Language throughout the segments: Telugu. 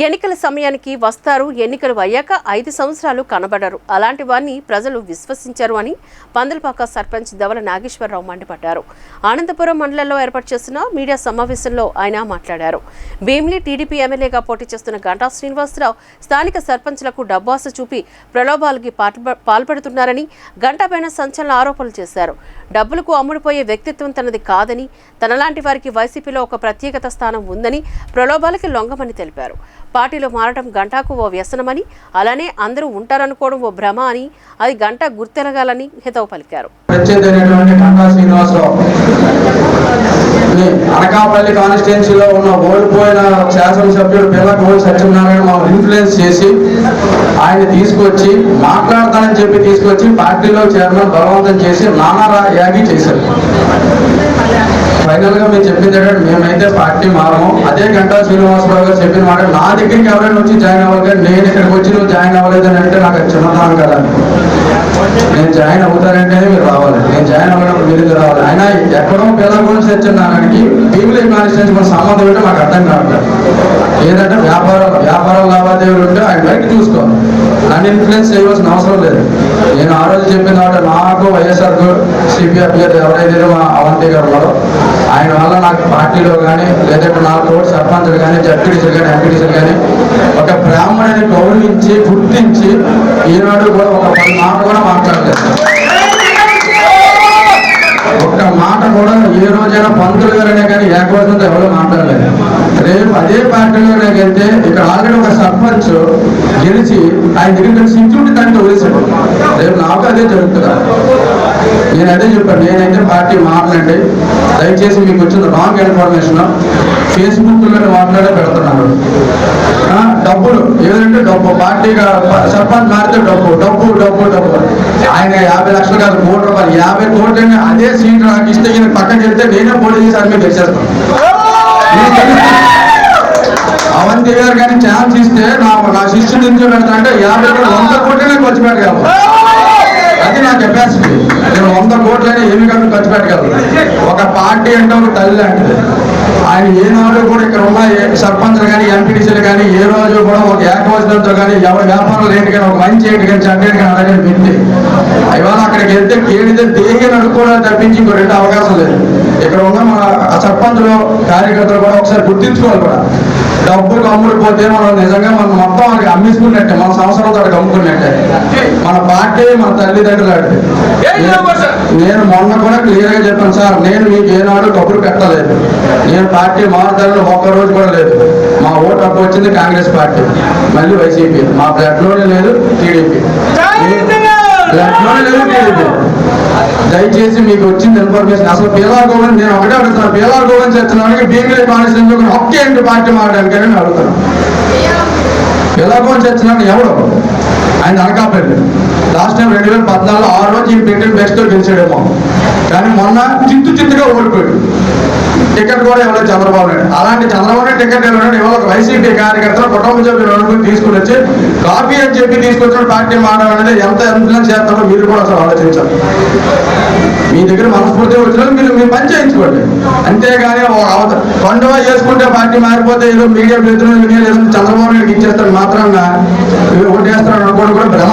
ఎన్నికల సమయానికి వస్తారు. ఎన్నికలు అయ్యాక ఐదు సంవత్సరాలు కనబడరు. అలాంటి వారిని ప్రజలు విశ్వసించారు అని పందలపాక సర్పంచ్ ధవల నాగేశ్వరరావు మండిపడ్డారు. ఆనందపురం మండలంలో ఏర్పాటు చేసిన మీడియా సమావేశంలో ఆయన మాట్లాడారు. భీమిలి టీడీపీ ఎమ్మెల్యేగా పోటీ చేస్తున్న గంటా శ్రీనివాసరావు స్థానిక సర్పంచ్లకు డబ్బాస చూపి ప్రలోభాలకి పాల్ప- పాల్పడుతున్నారని గంటాపైన సంచలన ఆరోపణలు చేశారు. డబ్బులకు అమ్ముడుపోయే వ్యక్తిత్వం తనది కాదని తనలాంటి వారికి వైసీపీలో ఒక ప్రత్యేకత స్థానం ఉందని ప్రలోభాలకి లొంగమని తెలిపారు. పార్టీలో మారడం గంటాకు ఓ వ్యసనమని అలానే అందరూ ఉంటారనుకోవడం ఓ భ్రమ అని అది గంట గుర్తెరగాలని హితవు పలికారు. అనకాపల్లి కాన్స్టిట్యున్సీలో ఉన్న ఓడిపోయిన శాసనసభ్యుడు పిల్లకోటి సత్యనారాయణ మనం ఇన్ఫ్లుయెన్స్ చేసి ఆయన తీసుకొచ్చి మాట్లాడతానని చెప్పి తీసుకొచ్చి పార్టీలో చైర్మన్ బలవంతం చేసి నానా యాగి చేశారు. ఫైనల్గా మీరు చెప్పింది ఏంటంటే మేమైతే పార్టీ మారము. అదే గంటా శ్రీనివాసరావు గారు చెప్పిన మాట నా దగ్గరికి ఎవరైనా వచ్చి జాయిన్ అవ్వాలి నేను ఇక్కడికి వచ్చి నువ్వు జాయిన్ అవ్వలేదని అంటే నాకు అది కదా నేను జాయిన్ అవుతానంటే మీరు రావాలి. నేను జాయిన్ అవ్వడం మీరు రావాలి? అయినా ఎక్కడో పిల్లల గురించి తెచ్చున్నానికి పీపుల్ కాన్స్టిట్యూన్సీ మన సంబంధం ఏంటో మాకు అర్థం కావట్లేదు. ఏంటంటే వ్యాపార వ్యాపార లావాదేవీలు ఉంటే ఆయన బయట చూసుకోవాలి. నన్ను ఇన్ఫ్లుయెన్స్ చేయవలసిన అవసరం లేదు. నేను ఆ రోజు చెప్పిన కాబట్టి నాకు వైఎస్ఆర్ సిపి అభ్యర్థి ఎవరైతే మా అవంతి గారు ఉన్నారో ఆయన వల్ల నాకు పార్టీలో కానీ లేదంటే నాకు తోడు సర్పంచులు కానీ జడ్పీటీసీలు కానీ ఎంపీటీసీలు కానీ ఒక బ్రాహ్మణుని గౌరవించి గుర్తించి ఈనాడు కూడా ఒక పది మాట కూడా మాట్లాడలేదు. ఒక్క మాట కూడా ఏ రోజైనా పంతులు గారనే కానీ ఏకవచనంతో ఎవరో మాట్లాడలేదు. రేపు అదే పార్టీలోనే వెళ్తే ఇక్కడ ఆల్రెడీ ఒక సర్పంచ్ గెలిచి ఆయన దగ్గర ఉంటే దానికి వదిలేశాడు. రేపు నాకు అదే జరుగుతుందా? నేను అదే చెప్పాను. నేనైతే పార్టీ మారలండి దయచేసి మీకు వచ్చిన రాంగ్ ఇన్ఫర్మేషన్ ఫేస్బుక్లో మాట్లాడే పెడుతున్నారు ఆ, డబ్బులు. ఏదంటే డబ్బు. పార్టీగా సర్పంచ్ మారితే డబ్బు. డబ్బు డబ్బు డబ్బు. ఆయన యాభై లక్షలు కాదు కోటి రూపాయలు. యాభై కోట్లని అదే సీట్ నాకు ఇస్తే పక్కన పక్కకి వెళ్తే నేనే పోటీ చేసి అన్ని గెలిచేస్తాను అవంతి గారు కానీ ఛాన్స్ ఇస్తే నా నా శిష్యుడు నుంచి పెడతా అంటే యాభై కోట్లు వంద కోట్లనే ఖర్చు పెట్టగలను అది నా కెపాసిటీ నేను వంద కోట్లనే ఏమి కాదు ఖర్చు పెట్టగలను ఒక పార్టీ అంటే ఒక తల్లి అంటే ఆయన ఏ ఏనాడు కూడా ఇక్కడ ఉన్న ఏ సర్పంచ్లు కానీ ఎంపీటీసీలు కానీ ఏ రోజు కూడా ఒక ఏకవచనంతో కానీ ఎవరి వ్యాపారం లేని కానీ ఒక మంచి ఏంటి కానీ చెడ్డ కానీ అలాగే వ్యక్తి. ఇవాళ అక్కడికి వెళ్తే కేడితే దేగి నడుకోవడానికి తప్పించి ఇంకో రెండు అవకాశం లేదు. ఇక్కడ ఉన్న మన సర్పంచులు కార్యకర్తలు కూడా ఒకసారి గుర్తించుకోవాలి కూడా. డబ్బులు అమ్ముడిపోతే మనం నిజంగా మనం మొత్తం వాళ్ళకి అమ్మేసుకున్నట్టే మన సంవత్సరం తోటి అమ్ముకున్నట్టే. మన పార్టీ మన తల్లిదండ్రులు. నేను మొన్న కూడా క్లియర్గా చెప్పాను సార్ నేను మీకు ఏనాడు డబ్బులు పెట్టలేదు. నేను పార్టీ మారుతాను ఒక్క రోజు కూడా లేదు. మా ఓటు హక్కు వచ్చింది కాంగ్రెస్ పార్టీ మళ్ళీ వైసీపీ. మా బ్లడ్లోనే లేదు టీడీపీ. దయచేసి మీకు వచ్చింది ఇన్ఫర్మేషన్. అసలు పేలార్ గోవన్ నేను ఒకటే అడుగుతాను పీలార్ గోవన్ చేస్తున్నానికి భీమిలీ కాన్స్టిట్యూన్సీ ఒకే ఏంటి పార్టీ మారడానికి అని అడుగుతాను పీలార్ గోవన్ చేస్తున్నాను ఎవడు? ఆయన అనకాపల్లి. లాస్ట్ టైం రెండు వేల పద్నాలుగులో ఆరు రోజు ఈ పెట్టిన బెస్ట్ గెలిచాడేమో. కానీ మొన్న చిత్తు చిత్తుగా ఓడిపోయాడు. టికెట్ కూడా ఇవ్వలేదు చంద్రబాబు నాయుడు. అలాంటి చంద్రబాబు నాయుడు టికెట్ ఇవ్వడం ఇవాళ ఒక వైసీపీ కార్యకర్తలు కుటుంబ సభ్యులు అనుకుని తీసుకుని వచ్చి కాపీ అని చెప్పి తీసుకొచ్చిన పార్టీ మారడం అనేది ఎంత ఇన్ఫ్లుయెన్స్ చేస్తారో మీరు కూడా అసలు ఆలోచించాలి. మీ దగ్గర మనస్ఫూర్తిగా వచ్చిన మీరు మీరు పని చేయించుకోండి. అంతేగాని ఓ అవతల పండుగ చేసుకుంటే పార్టీ మారిపోతే ఏదో మీడియా ప్రతినిధులు చంద్రబాబు నాయుడు ఇచ్చేస్తారు మాత్రంగా. మీరు ఓటేస్తారు అనుకోవడం కూడా భ్రమ.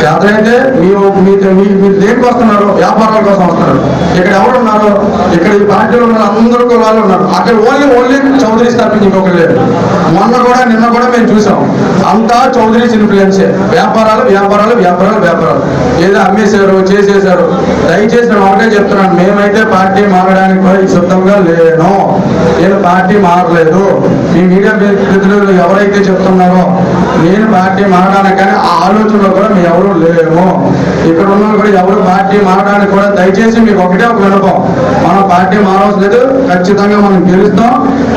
చేతనైతే మీ మీరు దేనికి వస్తున్నారు? వ్యాపారాల కోసం వస్తున్నారు. ఇక్కడ ఎవరున్నారు ఇక్కడ ఈ పార్టీలో ఉన్న ముందర వాళ్ళు ఉన్నారు అక్కడ ఓన్లీ ఓన్లీ చౌదరి తప్పించి ఇంకొకరు లేరు. మొన్న కూడా నిన్న కూడా మేము చూసాం. అంతా చౌదరీస్ ఇన్ఫ్లుయెన్సే. వ్యాపారాలు వ్యాపారాలు వ్యాపారాలు వ్యాపారాలు. ఏదో అమ్మేశారు చేసేశారు. దయచేసి నేను ఒకటే చెప్తున్నాను. మేమైతే పార్టీ మారడానికి కూడా సిద్ధంగా లేను. నేను పార్టీ మారలేదు. మీ మీడియా ప్రతినిధులు ఎవరైతే చెప్తున్నారో నేను పార్టీ మారడానికి కానీ ఆ ఆలోచనలో కూడా మేము ఎవరు లేము. ఇక్కడ ఉన్న కూడా ఎవరు పార్టీ మారడానికి కూడా దయచేసి మీకు ఒకటే ఒక వినపం మనం పార్టీ మారవలసి లేదు ఖచ్చితంగా మనం గెలుస్తాం.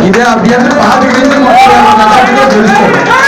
ఇదే అభ్యర్థి పార్టీ గెలిచి గెలుస్తాం.